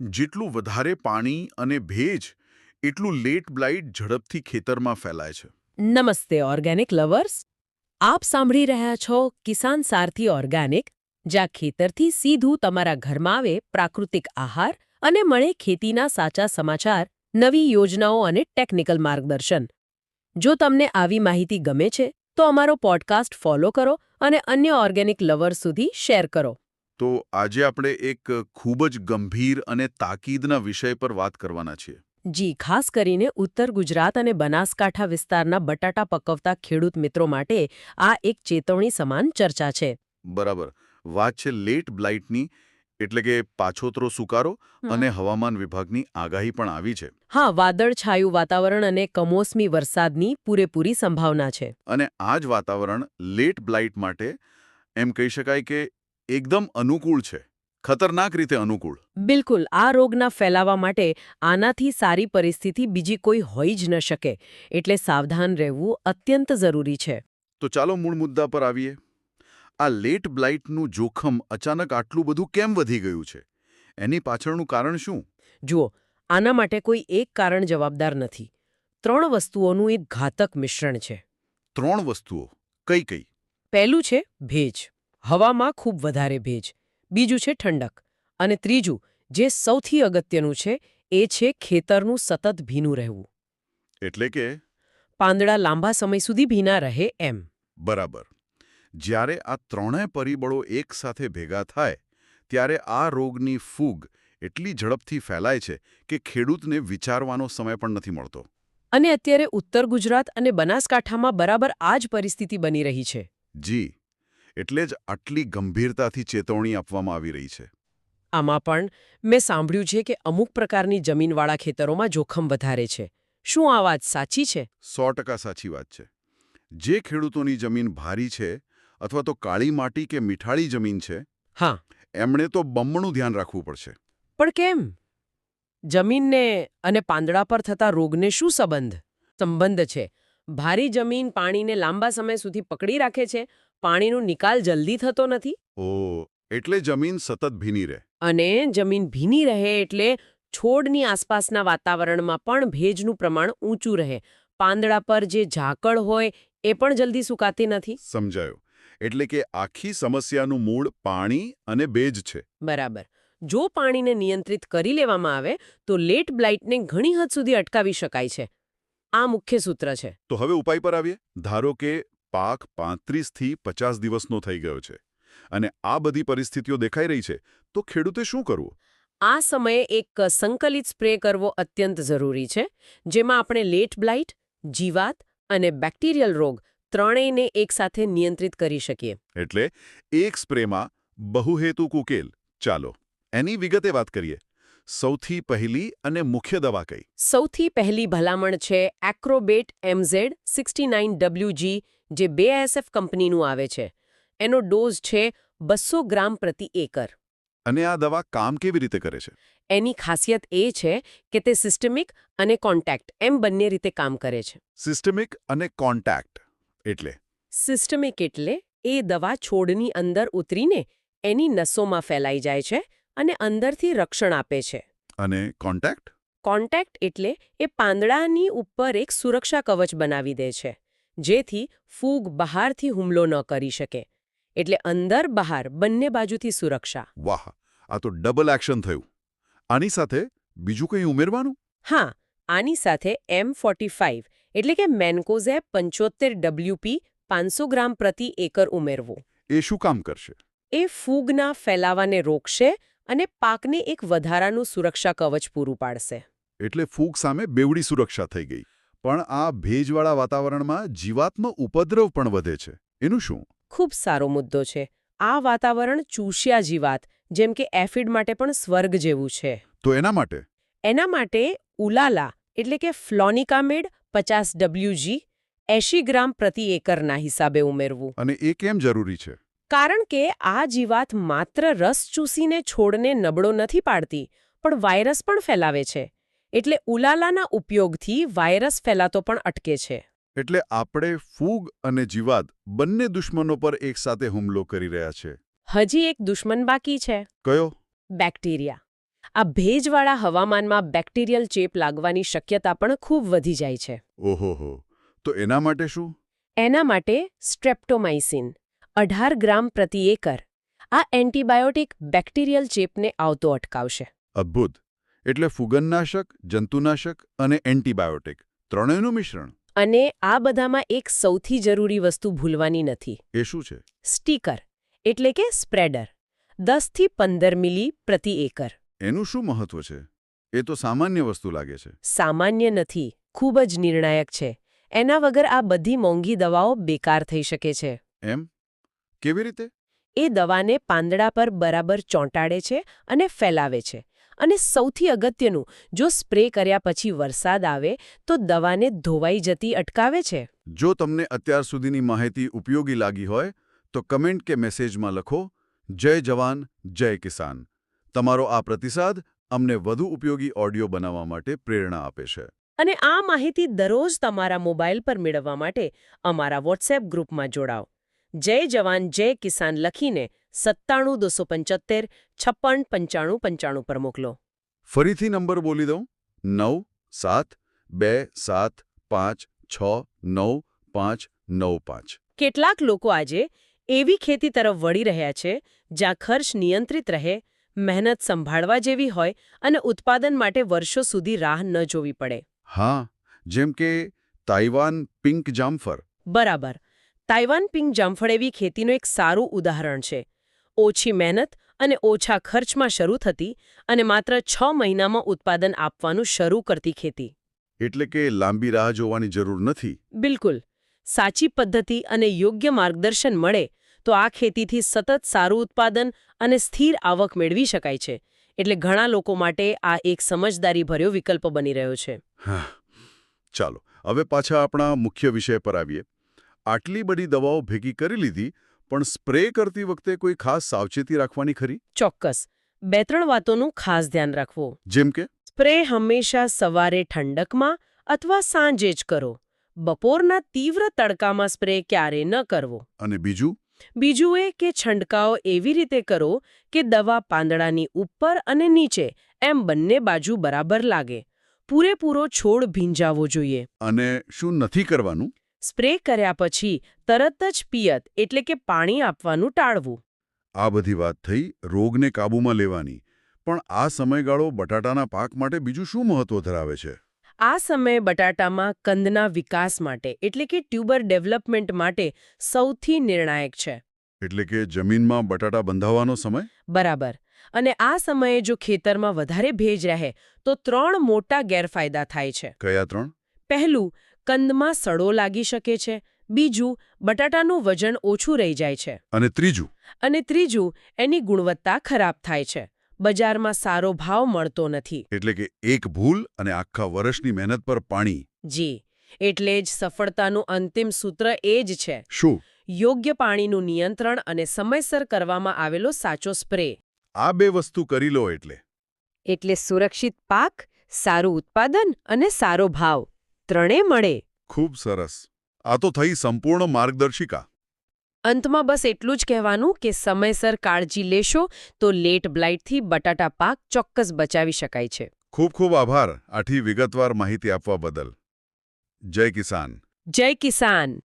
જેટલું વધારે પાણી અને ભેજ, એટલું લેટ બ્લાઇટ ઝડપથી ખેતરમાં ફેલાય છે. નમસ્તે, ઓર્ગેનિક લવર્સ. આપ સાંભળી રહ્યા છો કિસાન સારથી ઓર્ગેનિક, જ્યાં ખેતરથી સીધું તમારા ઘરમાં આવે પ્રાકૃતિક આહાર અને મળે ખેતીના સાચા સમાચાર, નવી યોજનાઓ અને ટેકનિકલ માર્ગદર્શન. જો તમને આવી માહિતી ગમે છે, તો અમારો પોડકાસ્ટ ફોલો કરો અને અન્ય ઓર્ગેનિક લવર્સ સુધી શેર કરો. તો આજે આપણે એક ખૂબ જ ગંભીર અને તાકીદના વિષય પર વાત કરવાના છીએ. જી ખાસ કરીને ઉત્તર ગુજરાત અને બનાસકાંઠા વિસ્તારના બટાટા પકવતા ખેડૂત મિત્રો માટે આ એક ચેતવણી સમાન ચર્ચા છે. બરાબર. વાત છે લેટ બ્લાઇટની એટલે કે પાછોતરો સુકારો અને હવામાન વિભાગની આગાહી પણ આવી છે. હા વાદળછાયું વાતાવરણ અને કમોસમી વરસાદની પૂરેપૂરી સંભાવના છે. અને આ જ વાતાવરણ લેટ બ્લાઇટ માટે એમ કહી શકાય કે એકદમ અનુકૂળ છે. ખતરનાક રીતે અનુકૂળ. બિલકુલ આ રોગના ફેલાવા માટે આનાથી સારી પરિસ્થિતિ બીજી કોઈ હોઈ જ ન શકે એટલે સાવધાન રહેવું અત્યંત જરૂરી છે. તો ચાલો મૂળ મુદ્દા પર આવીએ. આ લેટ બ્લાઇટનું જોખમ અચાનક આટલું બધું કેમ વધી ગયું છે? એની પાછળનું કારણ શું? જુઓ આના માટે કોઈ એક કારણ જવાબદાર નથી. ત્રણ વસ્તુઓનું એક ઘાતક મિશ્રણ છે. ત્રણ વસ્તુઓ કઈ કઈ? પહેલું છે ભેજ. હવામાં ખૂબ વધારે ભેજ. બીજું છે ઠંડક. અને ત્રીજું જે સૌથી અગત્યનું છે એ છે ખેતરનું સતત ભીનું રહેવું. એટલે કે? પાંદડા લાંબા સમય સુધી ભીના રહે એમ. બરાબર. જ્યારે આ ત્રણેય પરિબળો એકસાથે ભેગા થાય ત્યારે આ રોગની ફૂગ એટલી ઝડપથી ફેલાય છે કે ખેડૂતને વિચારવાનો સમય પણ નથી મળતો. અને અત્યારે ઉત્તર ગુજરાત અને બનાસકાંઠામાં બરાબર આ જ પરિસ્થિતિ બની રહી છે. જી. એટલે જ આટલી ગંભીરતાથી ચેતવણી આપવામાં આવી રહી છે. આમાં પણ મેં સાંભળ્યું છે કે અમુક પ્રકારની જમીનવાળા ખેતરોમાં જોખમ વધારે છે. શું આ વાત સાચી છે? સો સાચી વાત છે. જે ખેડૂતોની જમીન ભારી છે અથવા તો કાળી માટી કે મીઠાળી જમીન છે હા. એમણે તો બમણું ધ્યાન રાખવું પડશે. પણ કેમ? જમીનને અને પાંદડા પર થતા રોગને શું સંબંધ? સંબંધ છે. ભારી જમીન પાણીને લાંબા સમય સુધી પકડી રાખે છે પાણીનો નિકાલ જલ્દી થતો નથી? ઓ એટલે જમીન સતત ભીની રહે. અને જમીન ભીની રહે એટલે છોડની આસપાસના વાતાવરણમાં પણ ભેજનું પ્રમાણ ઊંચું રહે. પાંદડા પર જે ઝાકળ હોય એ પણ જલ્દી સુકાતી નથી? સમજાયું. એટલે કે આખી સમસ્યાનું મૂળ પાણી અને ભેજ છે. બરાબર. જો પાણીને નિયંત્રિત કરી લેવામાં આવે તો લેટ બ્લાઇટને ઘણી હદ સુધી અટકાવી શકાય છે. આ મુખ્ય સૂત્ર છે. તો હવે ઉપાય પર આવીએ. ધારો કે પાક પાંત્રીસથી પચાસ દિવસનો થઈ ગયો છે. અને આ બધી પરિસ્થિતિઓ દેખાઈ રહી છે તો ખેડૂતે શું કરવું? આ સમયે એક સંકલિત સ્પ્રે કરવો અત્યંત જરૂરી છે જેમાં આપણે લેટ બ્લાઇટ જીવાત અને બેક્ટેરિયલ રોગ ત્રણેયને એકસાથે નિયંત્રિત કરી શકીએ. એટલે એક સ્પ્રેમાં બહુહેતુક ઉકેલ ચાલો એની વિગતે વાત કરીએ. સૌથી પહેલી અને મુખ્ય દવા કઈ? સૌથી પહેલી ભલામણ છે Acrobat MZ sixty nine WG જે બેએસએફ કંપનીનું આવે છે. એનો ડોઝ છે બસો ગ્રામ પ્રતિ એકર. અને આ દવા કામ કેવી રીતે કરે છે? એની ખાસિયત એ છે કે તે સિસ્ટમિક અને કોન્ટેક્ટ એમ બંને રીતે કામ કરે છે. સિસ્ટમિક અને કોન્ટેક્ટ એટલે? સિસ્ટમિક એટલે એ દવા છોડની અંદર ઉતરીને એની નસોમાં ફેલાઈ જાય છે અને અંદરથી રક્ષણ આપે છે. અને કોન્ટેક્ટ કોન્ટેક્ટ એટલે એ પાંદડાની ઉપર એક સુરક્ષા કવચ બનાવી દે છે જેથી ફૂગ બહારથી હુમલો ન કરી શકે. એટલે અંદર બહાર બંને બાજુથી સુરક્ષા. વાહ આ તો ડબલ એક્શન થયું. આની સાથે બીજું કંઈ ઉમેરવાનું? હા આની સાથે એમ ફોર્ટી એટલે કે મેન્કોઝેબ પંચોતેર ડબલ્યુપી પાંચસો ગ્રામ પ્રતિ એકર ઉમેરવું. એ શું કામ કરશે? એ ફૂગના ફેલાવાને રોકશે અને પાકને એક વધારાનું સુરક્ષા કવચ પૂરું પાડશે. એટલે ફૂગ સામે બેવડી સુરક્ષા થઈ ગઈ. પણ આ ભેજવાળા વાતાવરણમાં જીવાત્મ ઉપદ્રવ પણ વધે છે. એનું શું? ખૂબ સારો મુદ્દો છે. આ વાતાવરણ ચૂસ્યા જીવાત જેમ કે એફિડ માટે પણ સ્વર્ગ જેવું છે. તો એના માટે? એના માટે ઉલાલા એટલે કે ફ્લોનિકામેડ પચાસ ડબલ્યુજી એંશી ગ્રામ પ્રતિ એકરના હિસાબે ઉમેરવું. અને એ કેમ જરૂરી છે? કારણ કે આ જીવાત માત્ર રસ ચૂસીને છોડને નબળો નથી પાડતી પણ વાયરસ પણ ફેલાવે છે. એટલે ઉલાલાના ઉપયોગથી વાયરસ ફેલાતો પણ અટકે છે. એટલે આપણે ફૂગ અને જીવાત બંને દુશ્મનો પર એકસાથે હુમલો કરી રહ્યા છે. હજી એક દુશ્મન બાકી છે. કયો? બેક્ટેરિયા. આ ભેજવાળા હવામાનમાં બેક્ટેરિયલ ચેપ લાગવાની શક્યતા પણ ખૂબ વધી જાય છે. ઓહો તો એના માટે શું? એના માટે સ્ટ્રેપ્ટોમાઇસિન. અઢાર ગ્રામ પ્રતિ એકર. આ એન્ટીબાયોટિક બેક્ટેરિયલ ચેપને આવતો અટકાવશે. અદ્ભુત. એટલે ફુગનનાશક જંતુનાશક અને એન્ટીબાયોટિક ત્રણેયનું મિશ્રણ. અને આ બધામાં એક સૌથી જરૂરી વસ્તુ ભૂલવાની નથી. એ શું છે? સ્ટીકર એટલે કે સ્પ્રેડર દસથી પંદર મિલી પ્રતિ એકર. એનું શું મહત્વ છે? એ તો સામાન્ય વસ્તુ લાગે છે. સામાન્ય નથી ખૂબ જ નિર્ણાયક છે. એના વગર આ બધી મોંઘી દવાઓ બેકાર થઈ શકે છે. એમ? કેવી રીતે? એ દવાને પાંદડા પર બરાબર ચોંટાડે છે અને ફેલાવે છે. અને સૌથી અગત્યનું જો સ્પ્રે કર્યા પછી વરસાદ આવે તો દવાને ધોવાઈ જતી અટકાવે છે. જો તમને અત્યાર સુધીની માહિતી ઉપયોગી લાગી હોય તો કમેન્ટ કે મેસેજમાં લખો જય જવાન જય કિસાન. તમારો આ પ્રતિસાદ અમને વધુ ઉપયોગી ઓડિયો બનાવવા માટે પ્રેરણા આપે છે. અને આ માહિતી દરરોજ તમારા મોબાઈલ પર મેળવવા માટે અમારા વોટ્સએપ ગ્રુપમાં જોડાઓ. જય જવાન જય કિસાન લખીને સત્તાણું દોસો પંચોતેર છપ્પન પંચાણું પંચાણું પર મોકલો. ફરીથી નંબર બોલી દઉં. નવ સાત બે સાત પાંચ છ નવ પાંચ નવ પાંચ. કેટલાક લોકો આજે એવી ખેતી તરફ વળી રહ્યા છે જ્યાં ખર્ચ નિયંત્રિત રહે મહેનત સંભાળવા જેવી હોય અને ઉત્પાદન માટે વર્ષો સુધી રાહ ન જોવી પડે. હા જેમ કે તાઇવાન પિંક જામફર બરાબર. તાઇવાન પિંગ જામફળ એવી ખેતીનું એક સારું ઉદાહરણ છે. ઓછી મહેનત અને ઓછા ખર્ચમાં શરૂ થતી અને માત્ર છ મહિનામાં ઉત્પાદન આપવાનું શરૂ કરતી ખેતી. એટલે કે લાંબી રાહ જોવાની જરૂર નથી? બિલકુલ. સાચી પદ્ધતિ અને યોગ્ય માર્ગદર્શન મળે તો આ ખેતીથી સતત સારું ઉત્પાદન અને સ્થિર આવક મેળવી શકાય છે. એટલે ઘણા લોકો માટે આ એક સમજદારીભર્યો વિકલ્પ બની રહ્યો છે. ચાલો હવે પાછા આપણા મુખ્ય વિષય પર આવીએ. આટલી બધી દવાઓ ભેગી કરી લીધી પણ સ્પ્રે કરતી વખતે કોઈ ખાસ સાવચેતી રાખવાની ખરી? ચોક્કસ. બે ત્રણ વાતોનું ખાસ ધ્યાન રાખવું. જેમ કે? સ્પ્રે હંમેશા સવારે ઠંડકમાં અથવા સાંજે જ કરો. બપોરના તીવ્ર તડકામાં સ્પ્રે ક્યારે ન કરવો. અને બીજું? બીજું એ કે છંટકાવ એવી રીતે કરો કે દવા પાંદડાની ઉપર અને નીચે એમ બંને બાજુ બરાબર લાગે. પૂરેપૂરો છોડ ભીંજાવો જોઈએ. અને શું નથી કરવાનું? સ્પ્રે કર્યા પછી તરત જ પિયત એટલે કે પાણી આપવાનું ટાળવું. આ બધી વાત થઈ રોગને કાબૂમાં લેવાની. પણ આ સમયગાળો બટાટાના પાક માટે બીજું શું મહત્વ ધરાવે છે? આ સમયે બટાટામાં કંદના વિકાસ માટે એટલે કે ટ્યુબર ડેવલપમેન્ટ માટે સૌથી નિર્ણાયક છે. એટલે કે જમીનમાં બટાટા બંધાવવાનો સમય? બરાબર. અને આ સમયે જો ખેતરમાં વધારે ભેજ રહે તો ત્રણ મોટા ગેરફાયદા થાય છે. કયા ત્રણ? પહેલું કંદમાં સડો લાગી શકે છે બીજું બટાટાનું વજન ઓછું રહી જાય છે. અને ત્રીજું? અને ત્રીજું એની ગુણવત્તા ખરાબ થાય છે. બજારમાં સારો ભાવ મળતો નથી. એટલે કે એક ભૂલ અને આખા વર્ષની મહેનત પર પાણી. જી એટલે જ સફળતાનું અંતિમ સૂત્ર એ જ છે. શું? યોગ્ય પાણીનું નિયંત્રણ અને સમયસર કરવામાં આવેલો સાચો સ્પ્રે. આ બે વસ્તુ કરી લો એટલે. એટલે સુરક્ષિત પાક સારું ઉત્પાદન અને સારો ભાવ. ત્રણે મળે. ખૂબ સરસ. આ તો થઈ સંપૂર્ણ માર્ગદર્શિકા. અંતમાં બસ એટલું જ કહેવાનું કે સમયસર કાળજી લેશો તો લેટ બ્લાઇટથી બટાટા પાક ચોક્કસ બચાવી શકાય છે. ખૂબ ખૂબ આભાર આઠી વિગતવાર માહિતી આપવા બદલ. જય કિસાન. જય કિસાન.